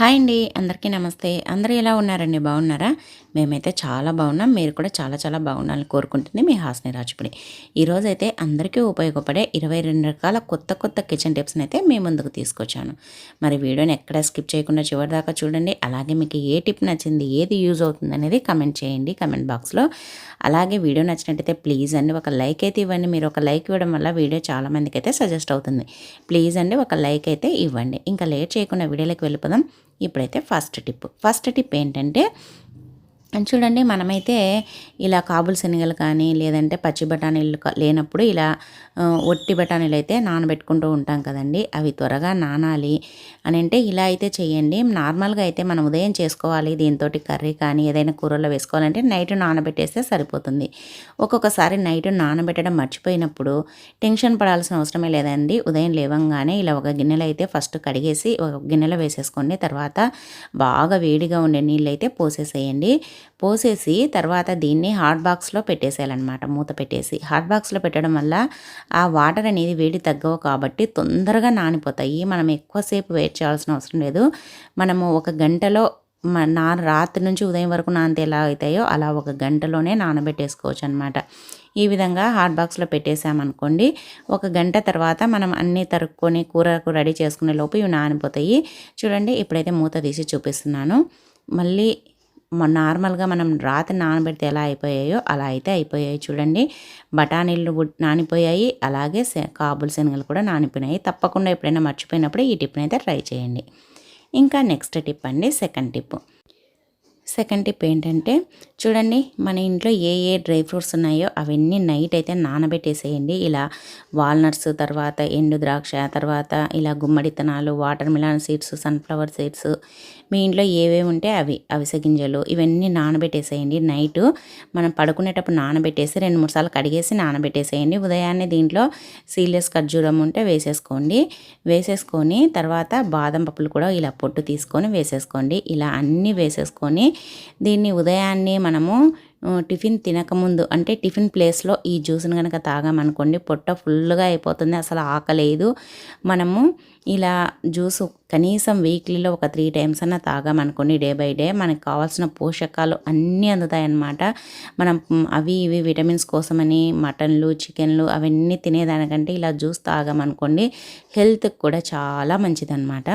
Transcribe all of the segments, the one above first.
Hi అండి అందరికీ నమస్తే. అందరూ ఎలా ఉన్నారండి? బాగున్నారా? మేమైతే చాలా బాగున్నాం. మీరు కూడా చాలా చాలా బాగుండాలని కోరుకుంటుంది మీ హాస్ని రాజుపడి. ఈరోజైతే అందరికీ ఉపయోగపడే ఇరవై రెండు రకాల కొత్త కొత్త కిచెన్ టిప్స్ని అయితే మీ ముందుకు తీసుకొచ్చాను. మరి వీడియోని ఎక్కడ స్కిప్ చేయకుండా చివరి దాకా చూడండి. అలాగే మీకు ఏ టిప్ నచ్చింది ఏది యూజ్ అవుతుంది అనేది కమెంట్ చేయండి కమెంట్ బాక్స్లో. అలాగే వీడియో నచ్చినట్టయితే ప్లీజ్ అండి ఒక లైక్ అయితే ఇవ్వండి. మీరు ఒక లైక్ ఇవ్వడం వల్ల వీడియో చాలామందికి అయితే సజెస్ట్ అవుతుంది. ప్లీజ్ అండి ఒక లైక్ అయితే ఇవ్వండి. ఇంకా లేట్ చేయకుండా వీడియోలోకి వెళ్ళిపోదాం. ఇప్పుడైతే ఫస్ట్ టిప్ ఫస్ట్ టిప్ ఏంటంటే చూడండి మనమైతే ఇలా కాబుల్ శనగలు కానీ లేదంటే పచ్చి బఠానీలు లేనప్పుడు ఇలా ఒట్టి బఠానీలు అయితే నానబెట్టుకుంటూ ఉంటాం కదండి. అవి త్వరగా నానాలి అని అంటే ఇలా అయితే చేయండి. నార్మల్గా అయితే మనం ఉదయం చేసుకోవాలి దీంతో కర్రీ కానీ ఏదైనా కూరలో వేసుకోవాలంటే నైట్ నానబెట్టేస్తే సరిపోతుంది. ఒక్కొక్కసారి నైట్ నానబెట్టడం మర్చిపోయినప్పుడు టెన్షన్ పడాల్సిన అవసరమే లేదండి. ఉదయం లేవంగానే ఇలా ఒక గిన్నెలో అయితే ఫస్ట్ కడిగేసి ఒక గిన్నెలో వేసేసుకోండి. తర్వాత బాగా వేడిగా ఉండే నీళ్ళు అయితే పోసేసేయండి. పోసేసి తర్వాత దీన్ని హాట్ బాక్స్లో పెట్టేసేయాలన్నమాట. మూత పెట్టేసి హాట్ బాక్స్లో పెట్టడం వల్ల ఆ వాటర్ అనేది వేడి తగ్గవు కాబట్టి తొందరగా నానిపోతాయి. మనం ఎక్కువసేపు వెయిట్ చేయాల్సిన అవసరం లేదు. మనము ఒక గంటలో మ- నా రాత్రి నుంచి ఉదయం వరకు నానితే ఎలా అవుతాయో అలా ఒక గంటలోనే నానబెట్టేసుకోవచ్చు అనమాట ఈ విధంగా హాట్ బాక్స్లో పెట్టేసామనుకోండి ఒక గంట తర్వాత మనం అన్నీ తరుక్కొని కూరకు రెడీ చేసుకునే లోపు ఇవి నానిపోతాయి. చూడండి ఇప్పుడైతే మూత తీసి చూపిస్తున్నాను. మళ్ళీ నార్మల్గా మనం రాత్రి నానబెడితే ఎలా అయిపోయాయో అలా అయితే అయిపోయాయి చూడండి. బఠానీలు నానిపోయాయి. అలాగే కాబుల్ శనగలు కూడా నానిపోయినాయి. తప్పకుండా ఎప్పుడైనా మర్చిపోయినప్పుడు ఈ టిప్ని అయితే ట్రై చేయండి. ఇంకా నెక్స్ట్ టిప్ అండి సెకండ్ టిప్. సెకండ్ టిప్ ఏంటంటే చూడండి మన ఇంట్లో ఏ ఏ డ్రై ఫ్రూట్స్ ఉన్నాయో అవన్నీ నైట్ అయితే నానబెట్టేసేయండి. ఇలా వాల్నట్స్ తర్వాత ఎండు ద్రాక్ష తర్వాత ఇలా గుమ్మడి విత్తనాలు watermelon seeds sunflower seeds మీ ఇంట్లో ఏవేవి ఉంటే అవి అవిసె గింజలు ఇవన్నీ నానబెట్టేసేయండి. నైట్ మనం పడుకునేటప్పుడు నానబెట్టేసి రెండు మూడు సార్లు కడిగేసి నానబెట్టేసేయండి. ఉదయాన్నే దీంట్లో సీలియస్ ఖర్జూరం ఉంటే వేసేసుకోండి. వేసేసుకొని తర్వాత బాదం పప్పులు కూడా ఇలా పొట్టు తీసుకొని వేసేసుకోండి. ఇలా అన్నీ వేసేసుకొని దీన్ని ఉదయాన్నే మనము టిఫిన్ తినకముందు అంటే టిఫిన్ ప్లేస్లో ఈ జ్యూస్ని కనుక తాగామనుకోండి పొట్ట ఫుల్గా అయిపోతుంది. అసలు ఆకలేదు. మనము ఇలా జ్యూస్ కనీసం వీక్లీలో ఒక త్రీ టైమ్స్ అన్న తాగామనుకోండి డే బై డే మనకు కావాల్సిన పోషకాలు అన్నీ అందుతాయన్నమాట. మనం అవి ఇవి విటమిన్స్ కోసమని మటన్లు చికెన్లు అవన్నీ తినేదానికంటే ఇలా జ్యూస్ తాగామనుకోండి హెల్త్కి కూడా చాలా మంచిదన్నమాట.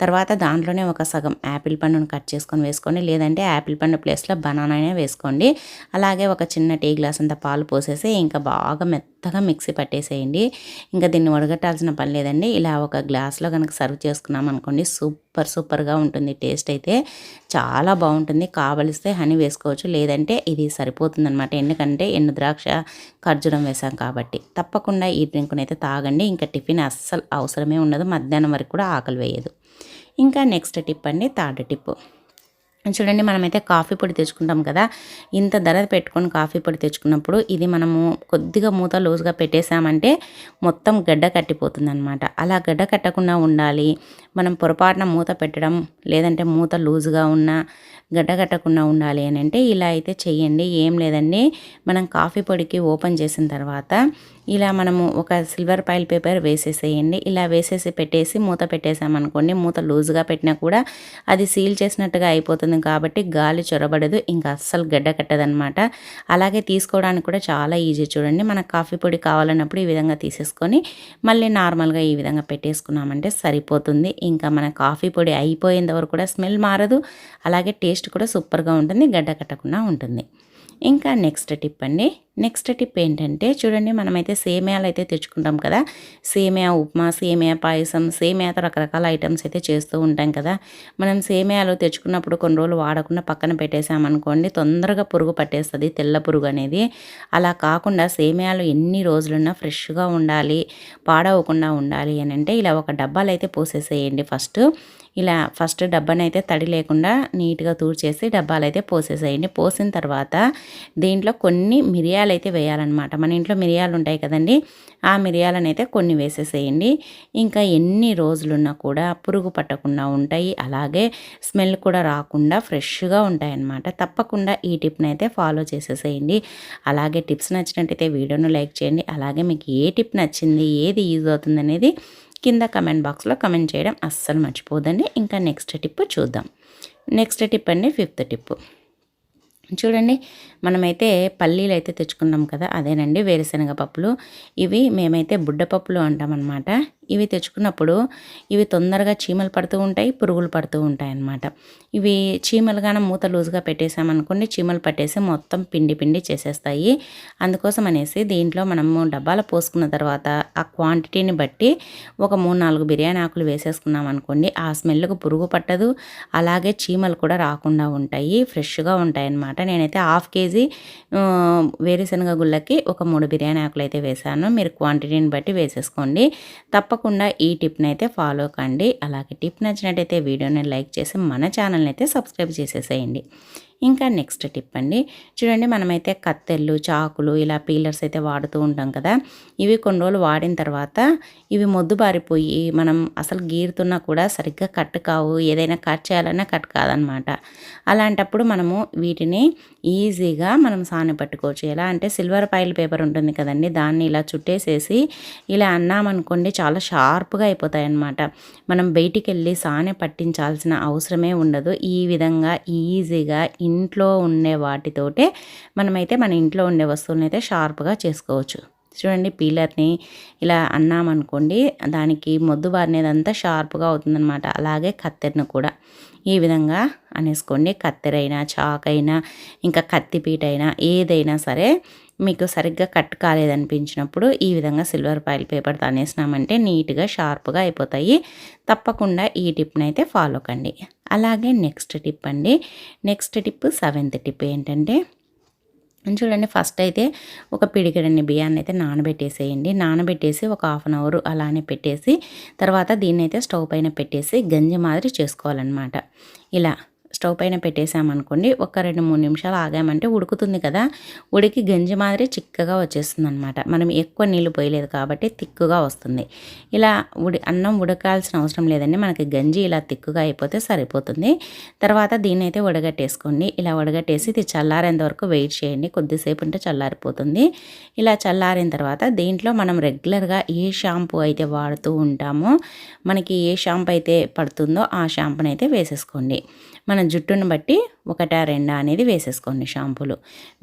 తర్వాత దాంట్లోనే ఒక సగం యాపిల్ పండును కట్ చేసుకొని వేసుకోండి లేదంటే యాపిల్ పండు ప్లేస్లో బనానానే వేసుకోండి. అలాగే ఒక చిన్న టీ గ్లాస్ అంత పాలు పోసేసి ఇంకా బాగా మెత్త మెత్తగా మిక్సీ పట్టేసేయండి. ఇంకా దీన్ని వడగట్టాల్సిన పని లేదండి. ఇలా ఒక గ్లాస్లో కనుక సర్వ్ చేసుకున్నాం అనుకోండి సూపర్ సూపర్గా ఉంటుంది. టేస్ట్ అయితే చాలా బాగుంటుంది. కావలిస్తే హనీ వేసుకోవచ్చు లేదంటే ఇది సరిపోతుంది అనమాట ఎందుకంటే ఎండు ద్రాక్ష ఖర్జూరం వేసాం కాబట్టి. తప్పకుండా ఈ డ్రింక్ని అయితే తాగండి. ఇంకా టిఫిన్ అస్సలు అవసరమే ఉండదు. మధ్యాహ్నం వరకు కూడా ఆకలి వేయదు. ఇంకా నెక్స్ట్ టిప్ అండి థర్డ్ టిప్ చూడండి మనమైతే కాఫీ పొడి తెచ్చుకుంటాం కదా. ఇంత ధర పెట్టుకొని కాఫీ పొడి తెచ్చుకున్నప్పుడు ఇది మనము కొద్దిగా మూత లూజ్గా పెట్టేసామంటే మొత్తం గడ్డ కట్టిపోతుంది అనమాట అలా గడ్డ కట్టకుండా ఉండాలి. మనం పొరపాటున మూత పెట్టడం లేదంటే మూత లూజ్గా ఉన్న గడ్డ కట్టకుండా ఉండాలి అని అంటే ఇలా అయితే చేయండి ఏం లేదండి. మనం కాఫీ పొడికి ఓపెన్ చేసిన తర్వాత ఇలా మనము ఒక సిల్వర్ పైల్ పేపర్ వేసేసేయండి. ఇలా వేసేసి పెట్టేసి మూత పెట్టేసామనుకోండి మూత లూజ్గా పెట్టినా కూడా అది సీల్ చేసినట్టుగా అయిపోతుంది కాబట్టి గాలి చొరబడదు ఇంకా అస్సలు గడ్డ కట్టదనమాట. అలాగే తీసుకోవడానికి కూడా చాలా ఈజీ చూడండి. మనకు కాఫీ పొడి కావాలన్నప్పుడు ఈ విధంగా తీసేసుకొని మళ్ళీ నార్మల్గా ఈ విధంగా పెట్టేసుకున్నామంటే సరిపోతుంది. ఇంకా మన కాఫీ పొడి అయిపోయేంత వరకు కూడా స్మెల్ మారదు. అలాగే టేస్ట్ కూడా సూపర్గా ఉంటుంది. గడ్డ కట్టకుండా ఉంటుంది. ఇంకా నెక్స్ట్ టిప్ అండి. నెక్స్ట్ టిప్ ఏంటంటే చూడండి మనమైతే సేమియాలు అయితే తెచ్చుకుంటాం కదా. సేమియా ఉప్మా సేమియా పాయసం సేమియాతో రకరకాల ఐటమ్స్ అయితే చేస్తూ ఉంటాం కదా. మనం సేమియాలు తెచ్చుకున్నప్పుడు కొన్ని రోజులు వాడకుండా పక్కన పెట్టేసామనుకోండి తొందరగా పురుగు పట్టేస్తుంది తెల్ల పురుగు అనేది. అలా కాకుండా సేమియాలు ఎన్ని రోజులున్నా ఫ్రెష్గా ఉండాలి పాడవకుండా ఉండాలి అని అంటే ఇలా ఒక డబ్బాలు అయితే పోసేసేయండి ఫస్ట్. ఇలా ఫస్ట్ డబ్బానైతే తడి లేకుండా నీట్గా తూడ్చేసి డబ్బాలు అయితే పోసేసేయండి. పోసిన తర్వాత దీంట్లో కొన్ని మిరియాలు అయితే వేయాలన్నమాట. మన ఇంట్లో మిరియాలు ఉంటాయి కదండి ఆ మిరియాలను అయితే కొన్ని వేసేసేయండి. ఇంకా ఎన్ని రోజులున్నా కూడా పురుగు పట్టకుండా ఉంటాయి. అలాగే స్మెల్ కూడా రాకుండా ఫ్రెష్గా ఉంటాయన్నమాట. తప్పకుండా ఈ టిప్ని అయితే ఫాలో చేసేసేయండి. అలాగే టిప్స్ నచ్చినట్టయితే వీడియోను లైక్ చేయండి. అలాగే మీకు ఏ టిప్ నచ్చింది ఏది యూజ్ అవుతుంది అనేది కింద కమెంట్ బాక్స్లో కమెంట్ చేయడం అస్సలు మర్చిపోదండి ఇంకా నెక్స్ట్ టిప్ చూద్దాం. నెక్స్ట్ టిప్ అండి ఫిఫ్త్ టిప్. చూడండి మనమైతే పల్లీలు అయితే తెచ్చుకున్నాం కదా అదేనండి వేరుశనగ పప్పులు ఇవి మేమైతే బుడ్డపప్పులు అంటామన్నమాట. ఇవి తెచ్చుకున్నప్పుడు ఇవి తొందరగా చీమలు పడుతూ ఉంటాయి పురుగులు పడుతూ ఉంటాయి అన్నమాట. ఇవి చీమలుగానే మూత లూజ్గా పెట్టేసామనుకోండి చీమలు పట్టేసి మొత్తం పిండి పిండి చేసేస్తాయి. అందుకోసం అనేసి దీంట్లో మనము డబ్బాలు పోసుకున్న తర్వాత ఆ క్వాంటిటీని బట్టి ఒక మూడు నాలుగు బిర్యానీ ఆకులు వేసేసుకున్నాం అనుకోండి ఆ స్మెల్కు పురుగు పట్టదు. అలాగే చీమలు కూడా రాకుండా ఉంటాయి ఫ్రెష్గా ఉంటాయి అన్నమాట. నేనైతే హాఫ్ కేజీ వేరుశనగ గుళ్ళకి ఒక మూడు బిర్యానీ ఆకులు అయితే వేసాను. మీరు క్వాంటిటీని బట్టి వేసేసుకోండి. తప్ప తప్పకుండా ఈ టిప్ని అయితే ఫాలో కండి. అలాగే టిప్ నచ్చినట్టయితే వీడియోని లైక్ చేసి మన ఛానల్ని అయితే సబ్స్క్రైబ్ చేసేసేయండి. ఇంకా నెక్స్ట్ టిప్ అండి. చూడండి మనమైతే కత్తెళ్ళు చాకులు ఇలా పీలర్స్ అయితే వాడుతూ ఉంటాం కదా. ఇవి కొన్ని రోజులు వాడిన తర్వాత ఇవి మొద్దుబారిపోయి మనం అసలు గీరుతున్నా కూడా సరిగ్గా కట్ కావు. ఏదైనా కట్ చేయాలన్నా కట్ కాదనమాట. అలాంటప్పుడు మనము వీటిని ఈజీగా మనం సాని పట్టుకోవచ్చు. ఎలా అంటే సిల్వర్ పైల్ పేపర్ ఉంటుంది కదండి దాన్ని ఇలా చుట్టేసేసి ఇలా అన్నామనుకోండి చాలా షార్ప్గా అయిపోతాయి అన్నమాట మనం బయటికి వెళ్ళి సానె పట్టించాల్సిన అవసరమే ఉండదు. ఈ విధంగా ఈజీగా ఇంట్లో ఉండే వాటితోటే మనమైతే మన ఇంట్లో ఉండే వస్తువులను అయితే షార్ప్గా చేసుకోవచ్చు. చూడండి పీలర్ని ఇలా అన్నామనుకోండి దానికి మొద్దు బారినేదంతా షార్ప్గా అవుతుందన్నమాట. అలాగే కత్తెరను కూడా ఈ విధంగా అనేసుకోండి. కత్తెరైనా చాకైనా ఇంకా కత్తిపీట అయినా ఏదైనా సరే మీకు సరిగ్గా కట్ కాలేదనిపించినప్పుడు ఈ విధంగా సిల్వర్ పాయిల్ పేపర్ తనేసినామంటే నీట్గా షార్ప్గా అయిపోతాయి. తప్పకుండా ఈ టిప్ని అయితే ఫాలో కండి. అలాగే నెక్స్ట్ టిప్ అండి. నెక్స్ట్ టిప్ సెవెంత్ టిప్ ఏంటంటే చూడండి ఫస్ట్ అయితే ఒక పిడికిడని బియ్యాన్ని అయితే నానబెట్టేసేయండి. నానబెట్టేసి ఒక హాఫ్ అన్ అవర్ అలానే పెట్టేసి తర్వాత దీన్ని అయితే స్టవ్ పైన పెట్టేసి గంజి మాదిరి చేసుకోవాలన్నమాట. ఇలా స్టవ్ పైన పెట్టేసామనుకోండి ఒక రెండు మూడు నిమిషాలు ఆగామంటే ఉడుకుతుంది కదా. ఉడికి గంజి మాదిరి చిక్కగా వచ్చేస్తుంది అనమాట మనం ఎక్కువ నీళ్ళు పోయలేదు కాబట్టి తిక్కుగా వస్తుంది. ఇలా ఉడి అన్నం ఉడకాల్సిన అవసరం లేదండి. మనకి గంజి ఇలా తిక్కుగా అయిపోతే సరిపోతుంది. తర్వాత దీన్ని అయితే ఉడగట్టేసుకోండి ఇలా ఉడగట్టేసి ఇది చల్లారేంత వరకు వెయిట్ చేయండి. కొద్దిసేపు ఉంటే చల్లారిపోతుంది. ఇలా చల్లారిన తర్వాత దీంట్లో మనం రెగ్యులర్గా ఏ షాంపూ అయితే వాడుతూ ఉంటామో మనకి ఏ షాంపూ అయితే పడుతుందో ఆ షాంపూని అయితే వేసేసుకోండి. మన జుట్టును బట్టి ఒకటా రెండా అనేది వేసేసుకోండి షాంపూలు.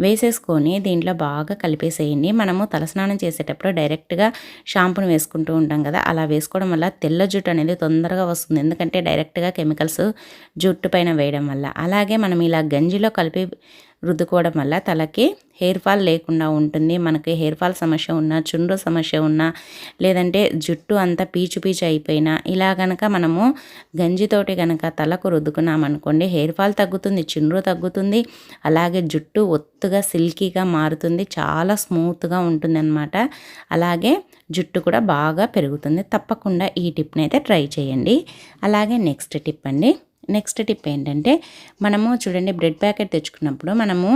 వేసేసుకొని దీంట్లో బాగా కలిపేసేయండి. మనము తలస్నానం చేసేటప్పుడు డైరెక్ట్గా షాంపూని వేసుకుంటూ ఉంటాం కదా అలా వేసుకోవడం వల్ల తెల్ల జుట్టు అనేది తొందరగా వస్తుంది. ఎందుకంటే డైరెక్ట్గా కెమికల్స్ జుట్టు పైన వేయడం వల్ల. అలాగే మనం ఇలా గంజిలో కలిపి రుద్దుకోవడం వల్ల తలకి హెయిర్ ఫాల్ లేకుండా ఉంటుంది మనకి హెయిర్ ఫాల్ సమస్య ఉన్నా చుండ్రు సమస్య ఉన్నా లేదంటే జుట్టు అంతా పీచు పీచు అయిపోయినా ఇలా కనుక మనము గంజితోటి కనుక తలకు రుద్దుకున్నామనుకోండి హెయిర్ ఫాల్ తగ్గుతుంది చుండ్రు తగ్గుతుంది అలాగే జుట్టు ఒత్తుగా సిల్కీగా మారుతుంది చాలా స్మూత్గా ఉంటుంది అనమాట అలాగే జుట్టు కూడా బాగా పెరుగుతుంది తప్పకుండా ఈ టిప్ని అయితే ట్రై చేయండి. అలాగే నెక్స్ట్ టిప్ అండి నెక్స్ట్ టిప్ ఏంటంటే మనము చూడండి బ్రెడ్ ప్యాకెట్ తెచ్చుకున్నప్పుడు మనము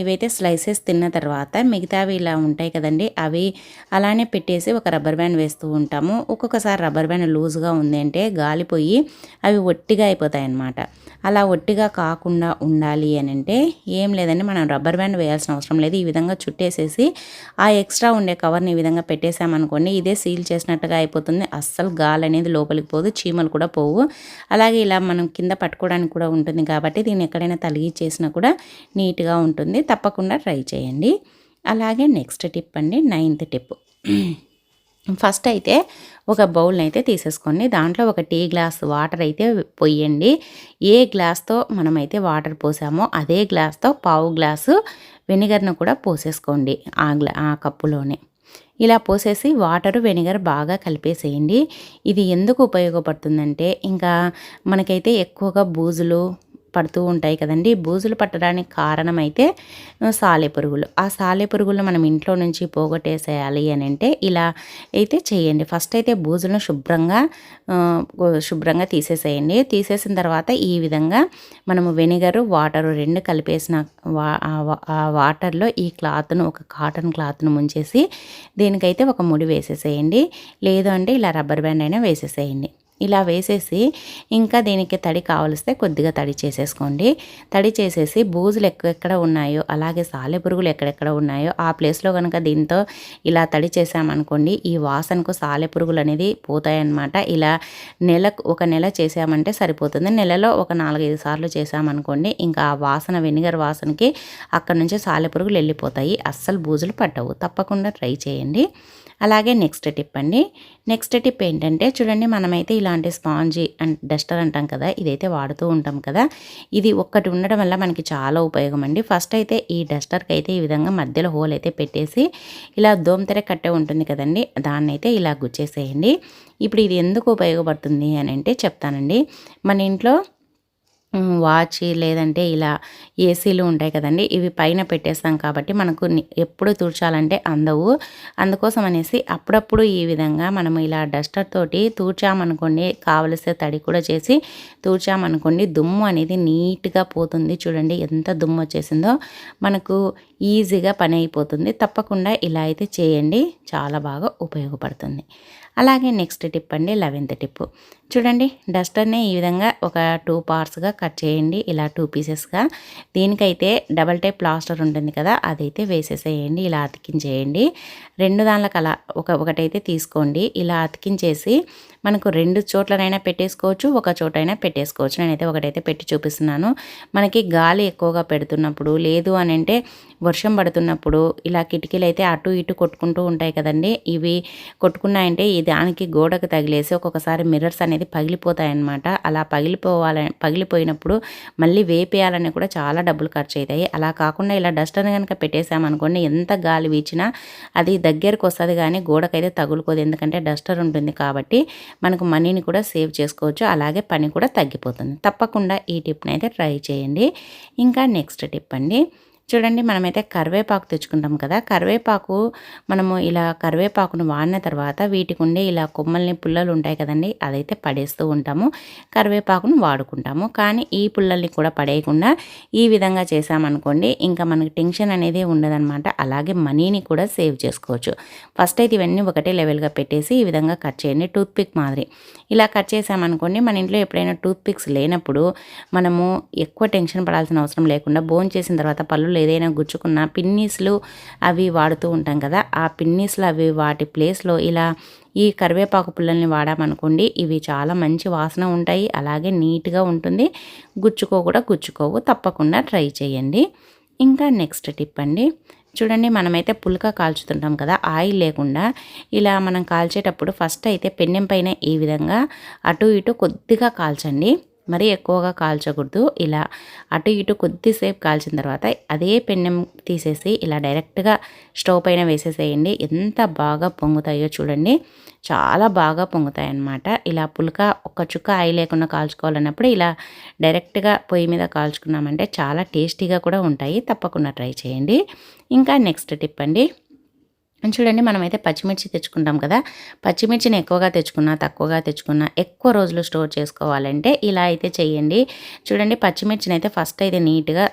ఇవైతే స్లైసెస్ తిన్న తర్వాత మిగతావి ఇలా ఉంటాయి కదండి అవి అలానే పెట్టేసి ఒక రబ్బర్ బ్యాండ్ వేస్తూ ఉంటాము. ఒక్కొక్కసారి రబ్బర్ బ్యాండ్ లూజ్గా ఉంది అంటే గాలిపోయి అవి ఒట్టిగా అయిపోతాయి అన్నమాట. అలా ఒట్టిగా కాకుండా ఉండాలి అని అంటే ఏం లేదండి మనం రబ్బర్ బ్యాండ్ వేయాల్సిన అవసరం లేదు. ఈ విధంగా చుట్టేసేసి ఆ ఎక్స్ట్రా ఉండే కవర్ని ఈ విధంగా పెట్టేసామనుకోండి ఇదే సీల్ చేసినట్టుగా అయిపోతుంది. అస్సలు గాలి అనేది లోపలికి పోదు చీమలు కూడా పోవు. అలాగే ఇలా మనం కింద పట్టుకోవడానికి కూడా ఉంటుంది కాబట్టి దీన్ని ఎక్కడైనా తలిగి చేసినా కూడా నీట్గా ఉంటుంది. తప్పకుండా ట్రై చేయండి. అలాగే నెక్స్ట్ టిప్ అండి నైన్త్ టిప్. ఫస్ట్ అయితే ఒక బౌల్ని అయితే తీసేసుకోండి. దాంట్లో ఒక టీ గ్లాస్ వాటర్ అయితే పొయ్యండి ఏ గ్లాస్తో మనమైతే వాటర్ పోసామో అదే గ్లాస్తో పావు గ్లాసు వెనిగర్ను కూడా పోసేసుకోండి ఆ గ్లా ఆ కప్పులోనే. ఇలా పోసేసి వాటర్ వెనిగర్ బాగా కలిపేసేయండి. ఇది ఎందుకు ఉపయోగపడుతుందంటే ఇంకా మనకైతే ఎక్కువగా బూజులు పడుతూ ఉంటాయి కదండి. బూజులు పట్టడానికి కారణమైతే సాలె పురుగులు. ఆ సాలె పురుగులు మనం ఇంట్లో నుంచి పోగొట్టేసేయాలి అని అంటే ఇలా అయితే చేయండి. ఫస్ట్ అయితే బూజులను శుభ్రంగా శుభ్రంగా తీసేసేయండి. తీసేసిన తర్వాత ఈ విధంగా మనము వెనిగరు వాటరు రెండు కలిపేసిన ఆ వాటర్లో ఈ క్లాత్ను ఒక కాటన్ క్లాత్ను ముంచేసి దీనికైతే ఒక ముడి వేసేసేయండి. లేదు అంటే ఇలా రబ్బర్ బ్యాండ్ అయినా వేసేసేయండి. ఇలా వేసేసి ఇంకా దీనికి తడి కావలిస్తే కొద్దిగా తడి చేసేసుకోండి. తడి చేసేసి బూజులు ఎక్కడెక్కడ ఉన్నాయో అలాగే సాలె పురుగులు ఎక్కడెక్కడ ఉన్నాయో ఆ ప్లేస్లో కనుక దీంతో ఇలా తడి చేసామనుకోండి ఈ వాసనకు సాలె పురుగులు అనేది పోతాయన్నమాట. ఇలా నెలకు ఒక నెల చేసామంటే సరిపోతుంది. నెలలో ఒక నాలుగైదు సార్లు చేసామనుకోండి ఇంకా ఆ వాసన వెనిగర్ వాసనకి అక్కడ నుంచి సాలె పురుగులు వెళ్ళిపోతాయి. అస్సలు బూజులు పట్టవు. తప్పకుండా ట్రై చేయండి. అలాగే నెక్స్ట్ టిప్ అండి నెక్స్ట్ టిప్ ఏంటంటే చూడండి మనమైతే ఇలాంటి స్పాంజీ అండ్ డస్టర్ అంటాం కదా ఇదైతే వాడుతూ ఉంటాం కదా. ఇది ఒక్కటి ఉండడం వల్ల మనకి చాలా ఉపయోగం అండి. ఫస్ట్ అయితే ఈ డస్టర్కి అయితే ఈ విధంగా మధ్యలో హోల్ అయితే పెట్టేసి ఇలా దోమతెర కట్టే ఉంటుంది కదండి దాన్ని అయితే ఇలా గుచ్చేసేయండి. ఇప్పుడు ఇది ఎందుకు ఉపయోగపడుతుంది అని అంటే చెప్తానండి. మన ఇంట్లో వాచ్ లేదంటే ఇలా ఏసీలు ఉంటాయి కదండి ఇవి పైన పెట్టేస్తాం కాబట్టి మనకు ఎప్పుడు తూడ్చాలంటే అందవు. అందుకోసం అనేసి అప్పుడప్పుడు ఈ విధంగా మనం ఇలా డస్టర్ తోటి తూర్చామనుకోండి కావలసిన తడి కూడా చేసి తూర్చామనుకోండి దుమ్ము అనేది నీట్గా పోతుంది. చూడండి ఎంత దుమ్ము వచ్చేసిందో మనకు ఈజీగా పని అయిపోతుంది. తప్పకుండా ఇలా అయితే చేయండి చాలా బాగా ఉపయోగపడుతుంది. అలాగే నెక్స్ట్ టిప్ అండి లెవెన్త్ టిప్. చూడండి డస్టర్ని ఈ విధంగా ఒక టూ పార్ట్స్గా కట్ చేయండి ఇలా టూ పీసెస్గా దీనికైతే డబల్ టైప్ ప్లాస్టర్ ఉంటుంది కదా అదైతే వేసేసేయండి ఇలా అతికించేయండి. రెండు దానిలకు అలా ఒక ఒకటైతే తీసుకోండి ఇలా అతికించేసి మనకు రెండు చోట్లనైనా పెట్టేసుకోవచ్చు ఒక చోటైనా పెట్టేసుకోవచ్చు. నేనైతే ఒకటైతే పెట్టి చూపిస్తున్నాను. మనకి గాలి ఎక్కువగా పెడుతున్నప్పుడు లేదు అని అంటే వర్షం పడుతున్నప్పుడు ఇలా కిటికీలు అయితే అటు ఇటు కొట్టుకుంటూ ఉంటాయి కదండి. ఇవి కొట్టుకున్నాయంటే ఈ దానికి గోడకు తగిలేసి ఒక్కొక్కసారి మిర్రర్స్ అనేది పగిలిపోతాయన్నమాట. అలా పగిలిపోవాలని పగిలిపోయినప్పుడు మళ్ళీ వేపేయాలని కూడా చాలా డబ్బులు ఖర్చు అవుతాయి అలా కాకుండా ఇలా డస్టర్ కనుక పెట్టేసామనుకోండి ఎంత గాలి వీచినా అది దగ్గరకు వస్తుంది కానీ గోడకైతే తగులుకోదు. ఎందుకంటే డస్టర్ ఉంటుంది కాబట్టి మనకు మనీని కూడా సేవ్ చేసుకోవచ్చు. అలాగే పని కూడా తగ్గిపోతుంది. తప్పకుండా ఈ టిప్ని అయితే ట్రై చేయండి. ఇంకా నెక్స్ట్ టిప్ అండి. చూడండి మనమైతే కరివేపాకు తెచ్చుకుంటాం కదా. కరివేపాకు మనము ఇలా కరివేపాకును వాడిన తర్వాత వీటికి ఉండే ఇలా కొమ్మల్ని పుల్లలు ఉంటాయి కదండి అదైతే పడేస్తూ ఉంటాము. కరివేపాకును వాడుకుంటాము. కానీ ఈ పుల్లల్ని కూడా పడేయకుండా ఈ విధంగా చేసామనుకోండి ఇంకా మనకి టెన్షన్ అనేది ఉండదన్నమాట. అలాగే మనీని కూడా సేవ్ చేసుకోవచ్చు. ఫస్ట్ అయితే ఇవన్నీ ఒకటే లెవెల్గా పెట్టేసి ఈ విధంగా కట్ చేయండి. టూత్పిక్ మాదిరి. ఇలా కట్ చేసామనుకోండి మన ఇంట్లో ఎప్పుడైనా టూత్పిక్స్ లేనప్పుడు మనము ఎక్కువ టెన్షన్ పడాల్సిన అవసరం లేకుండా బోన్ చేసిన తర్వాత పళ్ళు పిన్నులు ఏదైనా గుచ్చుకున్న పిన్నీస్లు అవి వాడుతూ ఉంటాం కదా ఆ పిన్నీస్లు అవి వాటి ప్లేస్లో ఇలా ఈ కరివేపాకు పుల్లల్ని వాడామనుకోండి ఇవి చాలా మంచి వాసన ఉంటాయి అలాగే నీట్గా ఉంటుంది. గుచ్చుకో కూడా గుచ్చుకోవు తప్పకుండా ట్రై చేయండి. ఇంకా నెక్స్ట్ టిప్ అండి చూడండి మనమైతే పుల్క కాల్చుతుంటాం కదా ఆయిల్ లేకుండా ఇలా మనం కాల్చేటప్పుడు ఫస్ట్ అయితే పెన్నెం పైన ఈ విధంగా అటు ఇటు కొద్దిగా కాల్చండి. మరీ ఎక్కువగా కాల్చకూడదు. ఇలా అటు ఇటు కొద్దిసేపు కాల్చిన తర్వాత అదే పెన్నెం తీసేసి ఇలా డైరెక్ట్గా స్టవ్ పైన వేసేసేయండి. ఎంత బాగా పొంగుతాయో చూడండి. చాలా బాగా పొంగుతాయి అన్నమాట ఇలా పులక ఒక చుక్క ఆయి లేకుండా కాల్చుకోవాలన్నప్పుడు ఇలా డైరెక్ట్గా పొయ్యి మీద కాల్చుకున్నామంటే చాలా టేస్టీగా కూడా ఉంటాయి. తప్పకుండా ట్రై చేయండి. ఇంకా నెక్స్ట్ టిప్ అండి. చూడండి మనమైతే పచ్చిమిర్చి తెచ్చుకుంటాం కదా. పచ్చిమిర్చిని ఎక్కువగా తెచ్చుకున్నా తక్కువగా తెచ్చుకున్నా ఎక్కువ రోజులు స్టోర్ చేసుకోవాలంటే ఇలా అయితే చేయండి చూడండి పచ్చిమిర్చిని అయితే ఫస్ట్ అయితే నీట్గా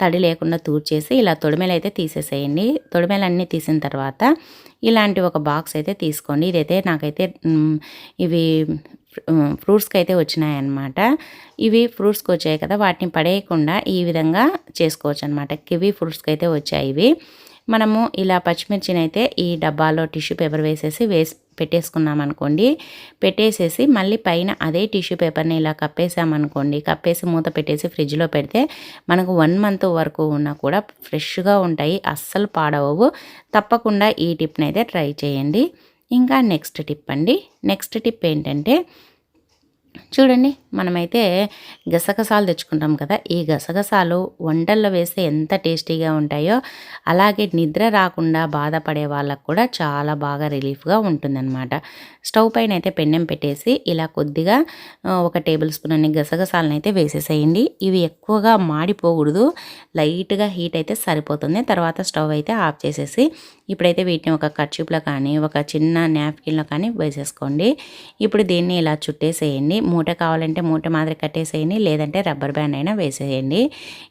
తడి లేకుండా తూర్చేసి ఇలా తొడిమెలు అయితే తీసేసేయండి. తొడిమెలన్నీ తీసిన తర్వాత ఇలాంటి ఒక బాక్స్ అయితే తీసుకోండి. ఇదైతే నాకైతే ఇవి ఫ్రూట్స్కి అయితే వచ్చినాయన్నమాట. ఇవి ఫ్రూట్స్కి వచ్చాయి కదా వాటిని పడేయకుండా ఈ విధంగా చేసుకోవచ్చు అనమాట కివీ ఫ్రూట్స్కి అయితే వచ్చాయి ఇవి. మనము ఇలా పచ్చిమిర్చిని అయితే ఈ డబ్బాలో టిష్యూ పేపర్ వేసేసి వేసి పెట్టేసుకున్నాం అనుకోండి పెట్టేసేసి మళ్ళీ పైన అదే టిష్యూ పేపర్ని ఇలా కప్పేసామనుకోండి. కప్పేసి మూత పెట్టేసి ఫ్రిడ్జ్లో పెడితే మనకు వన్ మంత్ వరకు ఉన్నా కూడా ఫ్రెష్గా ఉంటాయి అస్సలు పాడవవు. తప్పకుండా ఈ టిప్ని అయితే ట్రై చేయండి. ఇంకా నెక్స్ట్ టిప్ అండి. నెక్స్ట్ టిప్ ఏంటంటే చూడండి మనమైతే గసగసాలు తెచ్చుకుంటాం కదా ఈ గసగసాలు వంటల్లో వేస్తే ఎంత టేస్టీగా ఉంటాయో అలాగే నిద్ర రాకుండా బాధపడే వాళ్ళకు కూడా చాలా బాగా రిలీఫ్గా ఉంటుందన్నమాట. స్టవ్ పైన అయితే పెన్నెం పెట్టేసి ఇలా కొద్దిగా ఒక టేబుల్ స్పూన్ అన్ని గసగసాలను అయితే వేసేసేయండి. ఇవి ఎక్కువగా మాడిపోకూడదు లైట్గా హీట్ అయితే సరిపోతుంది. తర్వాత స్టవ్ అయితే ఆఫ్ చేసేసి ఇప్పుడైతే వీటిని ఒక కర్చీప్లో కానీ ఒక చిన్న నాప్కిన్లో కానీ వేసేసుకోండి. ఇప్పుడు దీన్ని ఇలా చుట్టేసేయండి. మూట కావాలంటే మూట మాదిరి కట్టేసేయండి లేదంటే రబ్బర్ బ్యాండ్ అయినా వేసేయండి.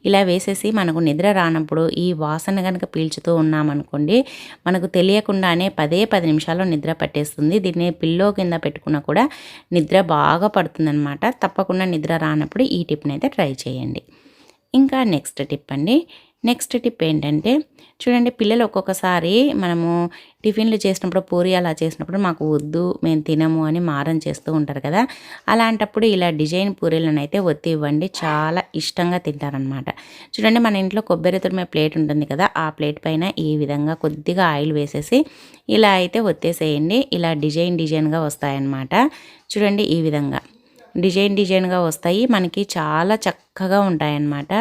ఇలా వేసేసి మనకు నిద్ర రానప్పుడు ఈ వాసన కనుక పీల్చుతూ ఉన్నామనుకోండి మనకు తెలియకుండానే పదే పది నిమిషాల్లో నిద్ర పట్టేస్తుంది. దీన్ని పిల్లో కింద పెట్టుకున్నా కూడా నిద్ర బాగా పడుతుందన్నమాట. తప్పకుండా నిద్ర రానప్పుడు ఈ టిప్ని అయితే ట్రై చేయండి. ఇంకా నెక్స్ట్ టిప్ అండి. నెక్స్ట్ టిప్ ఏంటంటే చూడండి పిల్లలు ఒక్కొక్కసారి మనము టిఫిన్లు చేసినప్పుడు పూరి అలా చేసినప్పుడు మాకు వద్దు మేము తినము అని మారం చేస్తూ ఉంటారు కదా. అలాంటప్పుడు ఇలా డిజైన్ పూరీలను అయితే ఒత్తి ఇవ్వండి. చాలా ఇష్టంగా తింటారనమాట చూడండి మన ఇంట్లో కొబ్బరి తురిమే ప్లేట్ ఉంటుంది కదా ఆ ప్లేట్ పైన ఈ విధంగా కొద్దిగా ఆయిల్ వేసేసి ఇలా అయితే ఒత్తేసేయండి. ఇలా డిజైన్ డిజైన్గా వస్తాయన్నమాట. చూడండి ఈ విధంగా. డిజైన్ డిజైన్గా వస్తాయి. మనకి చాలా చక్కగా ఉంటాయన్నమాట.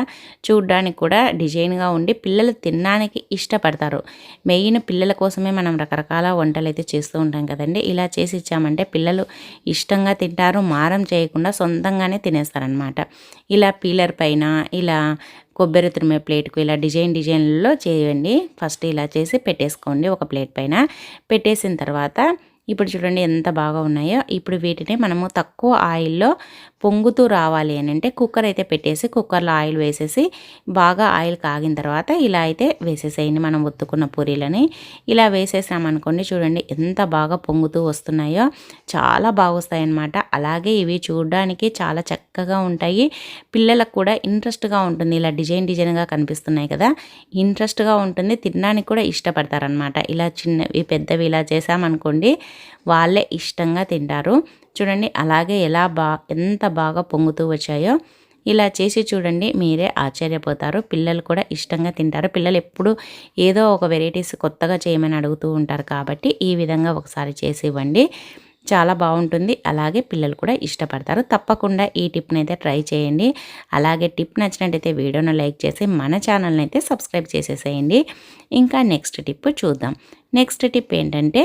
చూడ్డానికి కూడా డిజైన్గా ఉండి పిల్లలు తినడానికి ఇష్టపడతారు. మెయిన్ పిల్లల కోసమే మనం రకరకాల వంటలు అయితే చేస్తూ ఉంటాం కదండి. ఇలా చేసి ఇచ్చామంటే పిల్లలు ఇష్టంగా తింటారు. మారం చేయకుండా సొంతంగానే తినేస్తారనమాట ఇలా పీలర్ పైన ఇలా కొబ్బరి తురిమే ప్లేట్కు ఇలా డిజైన్ డిజైన్లలో చేయండి. ఫస్ట్ ఇలా చేసి పెట్టేసుకోండి ఒక ప్లేట్ పైన. పెట్టేసిన తర్వాత ఇప్పుడు చూడండి ఎంత బాగా ఉన్నాయో. ఇప్పుడు వీటిని మనము తక్కువ ఆయిల్లో పొంగుతూ రావాలి అని అంటే కుక్కర్ అయితే పెట్టేసి కుక్కర్లో ఆయిల్ వేసేసి బాగా ఆయిల్ కాగిన తర్వాత ఇలా అయితే వేసేసేయండి. మనం ఒత్తుకున్న పూరీలని ఇలా వేసేసామనుకోండి చూడండి ఎంత బాగా పొంగుతూ వస్తున్నాయో. చాలా బాగుస్తాయన్నమాట. అలాగే ఇవి చూడడానికి చాలా చక్కగా ఉంటాయి. పిల్లలకు కూడా ఇంట్రెస్ట్గా ఉంటుంది. ఇలా డిజైన్ డిజైన్గా కనిపిస్తున్నాయి కదా. ఇంట్రెస్ట్గా ఉంటుంది. తినడానికి కూడా ఇష్టపడతారనమాట ఇలా చిన్నవి పెద్దవి ఇలా చేసామనుకోండి వాళ్ళే ఇష్టంగా తింటారు. చూడండి అలాగే ఎలా బా ఎంత బాగా పొంగుతూ వచ్చాయో ఇలా చేసి చూడండి మీరే ఆశ్చర్యపోతారు. పిల్లలు కూడా ఇష్టంగా తింటారు. పిల్లలు ఎప్పుడు ఏదో ఒక వెరైటీస్ కొత్తగా చేయమని అడుగుతూ ఉంటారు కాబట్టి ఈ విధంగా ఒకసారి చేసి ఇవ్వండి. చాలా బాగుంటుంది. అలాగే పిల్లలు కూడా ఇష్టపడతారు. తప్పకుండా ఈ టిప్ని అయితే ట్రై చేయండి. అలాగే టిప్ నచ్చినట్టయితే వీడియోను లైక్ చేసి మన ఛానల్ని అయితే సబ్స్క్రైబ్ చేసేసేయండి. ఇంకా నెక్స్ట్ టిప్ చూద్దాం. నెక్స్ట్ టిప్ ఏంటంటే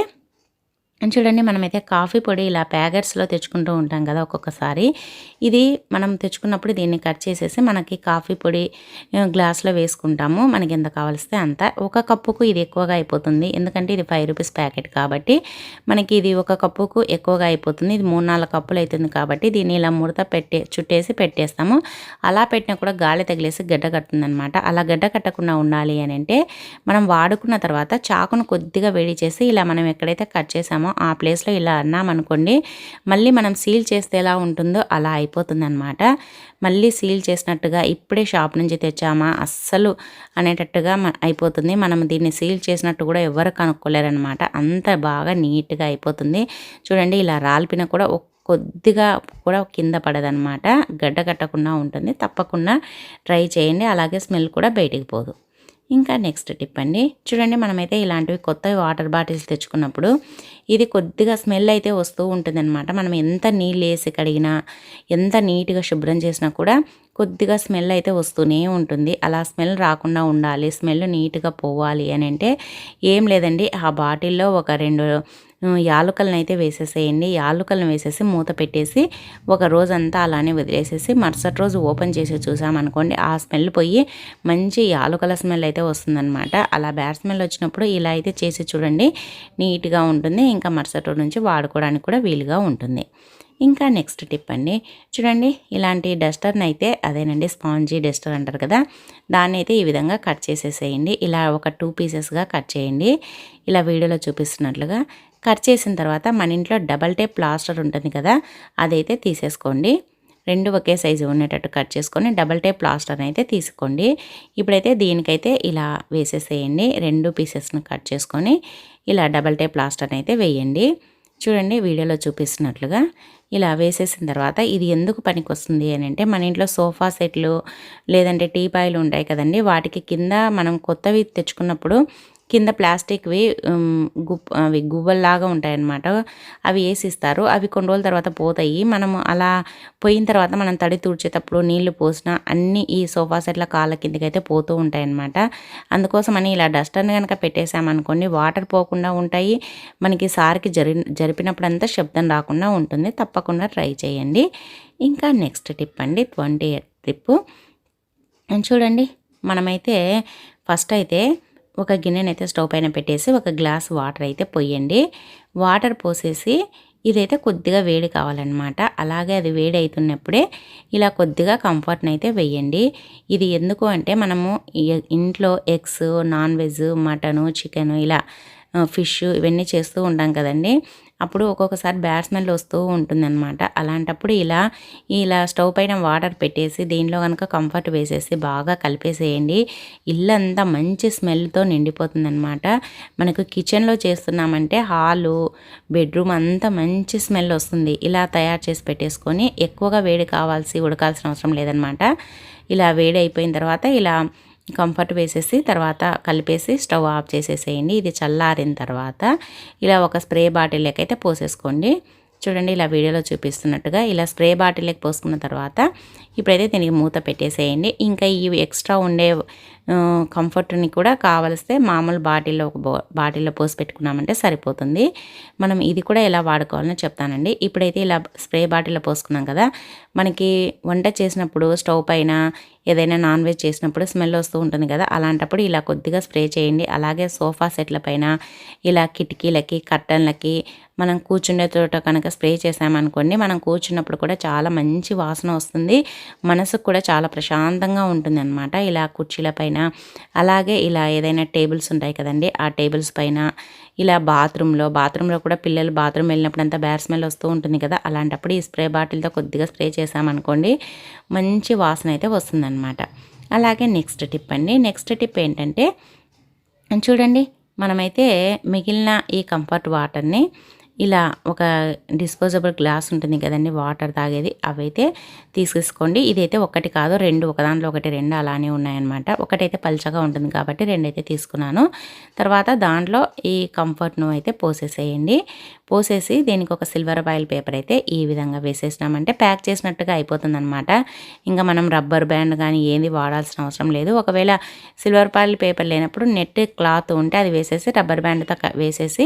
చూడండి మనమైతే కాఫీ పొడి ఇలా ప్యాకెట్స్లో తెచ్చుకుంటూ ఉంటాం కదా ఒక్కొక్కసారి. ఇది మనం తెచ్చుకున్నప్పుడు దీన్ని కట్ చేసేసి మనకి కాఫీ పొడి గ్లాస్లో వేసుకుంటాము. మనకి ఎంత కావలిస్తే అంత. ఒక కప్పుకు ఇది ఎక్కువగా అయిపోతుంది. ఎందుకంటే ఇది ఫైవ్ రూపీస్ ప్యాకెట్ కాబట్టి మనకి ఇది ఒక కప్పుకు ఎక్కువగా అయిపోతుంది. ఇది మూడు నాలుగు కప్పులు అవుతుంది కాబట్టి దీన్ని ఇలా ముడత పెట్టే చుట్టేసి పెట్టేస్తాము. అలా పెట్టినా కూడా గాలి తగిలేసి గడ్డ కట్టుందనమాట అలా గడ్డ కట్టకుండా ఉండాలి అని అంటే మనం వాడుకున్న తర్వాత చాకును కొద్దిగా వేడి చేసి ఇలా మనం ఎక్కడైతే కట్ చేసామో ఆ ప్లేస్లో ఇలా అన్నామనుకోండి మళ్ళీ మనం సీల్ చేస్తే ఎలా ఉంటుందో అలా అయిపోతుందనమాట మళ్ళీ సీల్ చేసినట్టుగా ఇప్పుడే షాప్ నుంచి తెచ్చామా అస్సలు అనేటట్టుగా అయిపోతుంది. మనం దీన్ని సీల్ చేసినట్టు కూడా ఎవరు కనుక్కోలేరనమాట అంత బాగా నీట్గా అయిపోతుంది. చూడండి ఇలా రాల్పిన కూడా కొద్దిగా కూడా కింద పడదనమాట గడ్డ కట్టకుండా ఉంటుంది. తప్పకుండా ట్రై చేయండి. అలాగే స్మెల్ కూడా బయటికి పోదు. ఇంకా నెక్స్ట్ టిప్ అండి. చూడండి మనమైతే ఇలాంటివి కొత్త వాటర్ బాటిల్స్ తెచ్చుకున్నప్పుడు ఇది కొద్దిగా స్మెల్ అయితే వస్తూ ఉంటుందన్నమాట. మనం ఎంత నీళ్ళు వేసి కడిగినా ఎంత నీట్గా శుభ్రం చేసినా కూడా కొద్దిగా స్మెల్ అయితే వస్తూనే ఉంటుంది. అలా స్మెల్ రాకుండా ఉండాలి స్మెల్ నీట్గా పోవాలి అని అంటే ఏం లేదండి. ఆ బాటిల్లో ఒక రెండు యాలుకలను అయితే వేసేసేయండి. యాలుకలను వేసేసి మూత పెట్టేసి ఒక రోజంతా అలానే వదిలేసేసి మరుసటి రోజు ఓపెన్ చేసి చూసామనుకోండి ఆ స్మెల్ పోయి మంచి యాలుకల స్మెల్ అయితే వస్తుందన్నమాట. అలా బ్యాడ్ స్మెల్ వచ్చినప్పుడు ఇలా అయితే చేసి చూడండి నీట్గా ఉంటుంది. ఇంకా మరుసటి రోజు నుంచి వాడుకోవడానికి కూడా వీలుగా ఉంటుంది. ఇంకా నెక్స్ట్ టిప్ అండి చూడండి ఇలాంటి డస్టర్ని అయితే అదేనండి స్పాంజీ డస్టర్ అంటారు కదా దాన్ని అయితే ఈ విధంగా కట్ చేసేసేయండి. ఇలా ఒక టూ పీసెస్గా కట్ చేయండి. ఇలా వీడియోలో చూపిస్తున్నట్లుగా కట్ చేసిన తర్వాత మన ఇంట్లో డబల్ టేప్ ప్లాస్టర్ ఉంటుంది కదా అదైతే తీసేసుకోండి. రెండు ఒకే సైజు ఉండేటట్టు కట్ చేసుకొని డబల్ టేప్ ప్లాస్టర్ అయితే తీసుకోండి. ఇప్పుడైతే దీనికైతే ఇలా వేసేసేయండి. రెండు పీసెస్ని కట్ చేసుకొని ఇలా డబల్ టేప్ ప్లాస్టర్ అయితే వేయండి. చూడండి వీడియోలో చూపిస్తున్నట్లుగా ఇలా వేసేసిన తర్వాత ఇది ఎందుకు పనికి వస్తుంది అని అంటే మన ఇంట్లో సోఫా సెట్లు లేదంటే టీపాయిలు ఉంటాయి కదండి వాటికి కింద మనం కొత్తవి తెచ్చుకున్నప్పుడు కింద ప్లాస్టిక్వి గుప్ అవి గువ్వల్లాగా ఉంటాయన్నమాట. అవి వేసిస్తారు. అవి కొన్ని రోజుల తర్వాత పోతాయి. మనం అలా పోయిన తర్వాత మనం తడి తుడిచేటప్పుడు నీళ్ళు పోసినా అన్నీ ఈ సోఫా సెట్ల కాళ్ళ కిందకి అయితే పోతూ ఉంటాయన్నమాట. అందుకోసమని ఇలా డస్టర్ని కనుక పెట్టేసామనుకోండి వాటర్ పోకుండా ఉంటాయి. మనకి సార్కి జరి జరిపినప్పుడంతా శబ్దం రాకుండా ఉంటుంది. తప్పకుండా ట్రై చేయండి. ఇంకా నెక్స్ట్ టిప్ అండి ట్వంటీ ట్రిప్ చూడండి మనమైతే ఫస్ట్ అయితే ఒక గిన్నెనైతే స్టవ్ పైన పెట్టేసి ఒక గ్లాస్ వాటర్ అయితే పోయండి. వాటర్ పోసేసి ఇదైతే కొద్దిగా వేడి కావాలన్నమాట. అలాగే అది వేడి అవుతున్నప్పుడే ఇలా కొద్దిగా కంఫర్ట్ని అయితే వేయండి. ఇది ఎందుకు అంటే మనము ఇంట్లో eggs non veg mutton chicken ఇలా ఫిష్ ఇవన్నీ చేస్తూ ఉంటాం కదండి. అప్పుడు ఒక్కొక్కసారి బ్యాడ్ స్మెల్ వస్తూ ఉంటుందన్నమాట. అలాంటప్పుడు ఇలా ఇలా స్టవ్ పైన వాటర్ పెట్టేసి దీనిలో కనుక కంఫర్ట్ వేసేసి బాగా కలిపేసేయండి. ఇల్లంతా మంచి స్మెల్తో నిండిపోతుందన్నమాట. మనకు కిచెన్లో చేస్తున్నామంటే హాలు బెడ్రూమ్ అంతా మంచి స్మెల్ వస్తుంది. ఇలా తయారు చేసి పెట్టేసుకొని ఎక్కువగా వేడి కావాల్సి ఉడకాల్సిన అవసరం లేదనమాట ఇలా వేడి అయిపోయిన తర్వాత ఇలా కంఫర్ట్ వేసేసి తర్వాత కలిపేసి స్టవ్ ఆఫ్ చేసేసేయండి. ఇది చల్లారిన తర్వాత ఇలా ఒక స్ప్రే బాటిల్లోకి అయితే పోసేసుకోండి. చూడండి ఇలా వీడియోలో చూపిస్తున్నట్టుగా ఇలా స్ప్రే బాటిల్లోకి పోసుకున్న తర్వాత ఇప్పుడైతే దీనికి మూత పెట్టేసేయండి. ఇంకా ఈ ఎక్స్ట్రా ఉండే కంఫర్ట్ని కూడా కావలిస్తే మామూలు బాటిల్లో ఒక బాటిల్లో పోసి పెట్టుకున్నామంటే సరిపోతుంది. మనం ఇది కూడా ఎలా వాడుకోవాలని చెప్తానండి. ఇప్పుడైతే ఇలా స్ప్రే బాటిల్లో పోసుకున్నాం కదా మనకి వంట చేసినప్పుడు స్టవ్ పైన ఏదైనా నాన్ వెజ్ చేసినప్పుడు స్మెల్ వస్తూ ఉంటుంది కదా అలాంటప్పుడు ఇలా కొద్దిగా స్ప్రే చేయండి. అలాగే సోఫా సెట్ల పైన ఇలా కిటికీలకి కట్టన్లకి మనం కూర్చునే చోట కనుక స్ప్రే చేసామనుకోండి మనం కూర్చున్నప్పుడు కూడా చాలా మంచి వాసన వస్తుంది. మనసుకు కూడా చాలా ప్రశాంతంగా ఉంటుంది అనమాట ఇలా కుర్చీల పైన అలాగే ఇలా ఏదైనా టేబుల్స్ ఉంటాయి కదండి ఆ టేబుల్స్ పైన ఇలా బాత్రూంలో బాత్రూంలో కూడా పిల్లలు బాత్రూమ్ వెళ్ళినప్పుడు అంతా బ్యాడ్ స్మెల్ వస్తూ ఉంటుంది కదా అలాంటప్పుడు ఈ స్ప్రే బాటిల్తో కొద్దిగా స్ప్రే చేసామనుకోండి మంచి వాసన అయితే వస్తుందన్నమాట. అలాగే నెక్స్ట్ టిప్ అండి నెక్స్ట్ టిప్ ఏంటంటే చూడండి మనమైతే మిగిలిన ఈ కంఫర్ట్ వాటర్ని ఇలా ఒక డిస్పోజబుల్ గ్లాస్ ఉంటుంది కదండి వాటర్ తాగేది. అవైతే తీసేసుకోండి. ఇదైతే ఒకటి కాదు రెండు ఒకదాంట్లో ఒకటి రెండు అలానే ఉన్నాయన్నమాట. ఒకటైతే పల్చగా ఉంటుంది కాబట్టి రెండైతే తీసుకున్నాను. తర్వాత దాంట్లో ఈ కంఫర్ట్ను అయితే పోసేసేయండి. పోసేసి దీనికి ఒక సిల్వర్ బాయిల్ పేపర్ అయితే ఈ విధంగా వేసేసినామంటే ప్యాక్ చేసినట్టుగా అయిపోతుందన్నమాట. ఇంకా మనం రబ్బర్ బ్యాండ్ కానీ ఏది వాడాల్సిన అవసరం లేదు. ఒకవేళ సిల్వర్ బాయిల్ పేపర్ లేనప్పుడు నెట్ క్లాత్ ఉంటే అది వేసేసి రబ్బర్ బ్యాండ్తో వేసేసి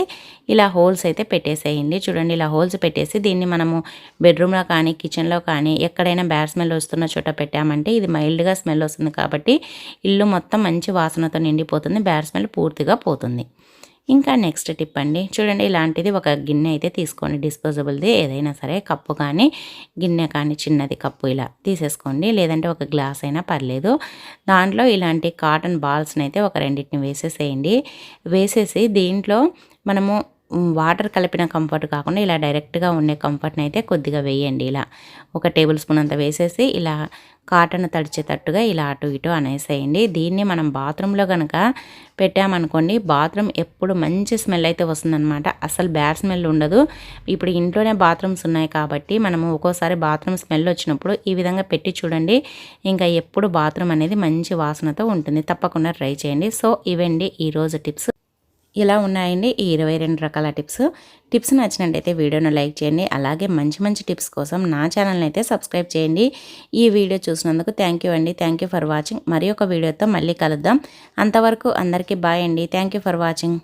ఇలా హోల్స్ అయితే పెట్టేసేయండి. చూడండి ఇలా హోల్స్ పెట్టేసి దీన్ని మనము బెడ్రూమ్లో కానీ కిచెన్లో కానీ ఎక్కడైనా బ్యాడ్ స్మెల్ వస్తున్న చోట పెట్టామంటే ఇది మైల్డ్గా స్మెల్ వస్తుంది కాబట్టి ఇల్లు మొత్తం మంచి వాసనతో నిండిపోతుంది. బ్యాడ్ స్మెల్ పూర్తిగా పోతుంది. ఇంకా నెక్స్ట్ టిప్ అండి. చూడండి ఇలాంటిది ఒక గిన్నె అయితే తీసుకోండి. డిస్పోజబుల్ది ఏదైనా సరే కప్పు కానీ గిన్నె కానీ చిన్నది కప్పు ఇలా తీసేసుకోండి. లేదంటే ఒక గ్లాస్ అయినా పర్లేదు. దాంట్లో ఇలాంటి కాటన్ బాల్స్ని అయితే ఒక రెండింటిని వేసేసేయండి. వేసేసి దీంట్లో మనము వాటర్ కలిపిన కంఫర్ట్ కాకుండా ఇలా డైరెక్ట్గా ఉండే కంఫర్ట్ని అయితే కొద్దిగా వేయండి ఇలా. ఒక టేబుల్ స్పూన్ అంత వేసేసి ఇలా కాటన్ తడిచేటట్టుగా ఇలా అటు ఇటు అనేసేయండి. దీన్ని మనం బాత్రూంలో కనుక పెట్టామనుకోండి బాత్రూమ్ ఎప్పుడు మంచి స్మెల్ అయితే వస్తుందన్నమాట. అసలు బ్యాడ్ స్మెల్ ఉండదు. ఇప్పుడు ఇంట్లోనే బాత్రూమ్స్ ఉన్నాయి కాబట్టి మనము ఒక్కోసారి బాత్రూమ్ స్మెల్ వచ్చినప్పుడు ఈ విధంగా పెట్టి చూడండి. ఇంకా ఎప్పుడు బాత్రూమ్ అనేది మంచి వాసనతో ఉంటుంది. తప్పకుండా ట్రై చేయండి. సో ఇవండి ఈరోజు టిప్స్ ఇలా ఉన్నాయండి ఈ ఇరవై రెండు రకాల టిప్స్. టిప్స్ నచ్చినట్టయితే వీడియోను లైక్ చేయండి. అలాగే మంచి మంచి టిప్స్ కోసం నా ఛానల్ని అయితే సబ్స్క్రైబ్ చేయండి. ఈ వీడియో చూసినందుకు థ్యాంక్ యూ అండి. Thank you for watching. మరి ఒక వీడియోతో మళ్ళీ కలుద్దాం. అంతవరకు అందరికీ బాయ్ అండి. Thank you for watching.